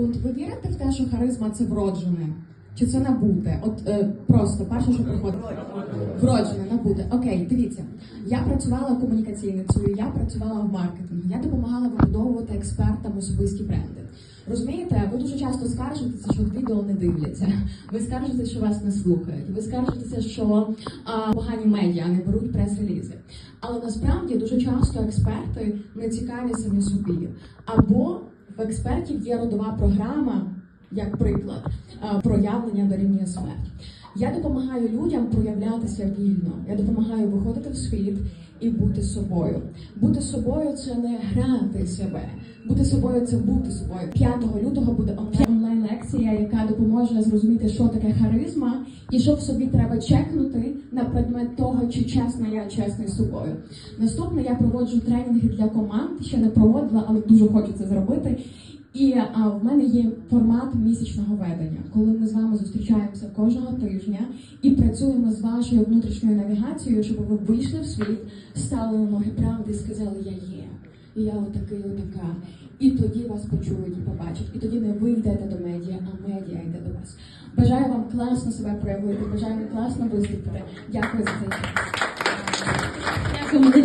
От ви вірите в те, що харизма це вроджене? Чи це набуте? От е, просто перше, що приходить вроджене, набуте. Окей, дивіться. Я працювала комунікаційницею, я працювала в маркетингу, я допомагала вибудовувати експертам особисті бренди. Розумієте, ви дуже часто скаржитеся, що відео не дивляться. Ви скаржитеся, що вас не слухають. Ви скаржитеся, що а, погані медіа не беруть прес-релізи. Але насправді дуже часто експерти не цікаві самі собі. Або експертів є родова програма, як приклад, а, проявлення дорівнює смерть. Я допомагаю людям проявлятися вільно. Я допомагаю виходити в світ і бути собою. Бути собою це не грати себе. Бути собою це бути собою. 5 лютого буде онлайн лекція, яка допоможе зрозуміти, що таке харизма і що в собі треба чекнути на предмет того, чи чесна я чесний з собою. Наступне я проводжу тренінги для команд. Ще не проводила, але дуже хочу це зробити. І а, в мене є формат місячного ведення, коли ми з вами зустрічаємося кожного тижня і працюємо з вашою внутрішньою навігацією, щоб ви вийшли в світ, стали на ноги правди і сказали Я є. І я отакий, отака. І тоді вас почують і побачать. І тоді не ви йдете до медіа, а медіа йде до вас. Бажаю вам класно себе проявити, бажаю вам класно виступити. Дякую за це.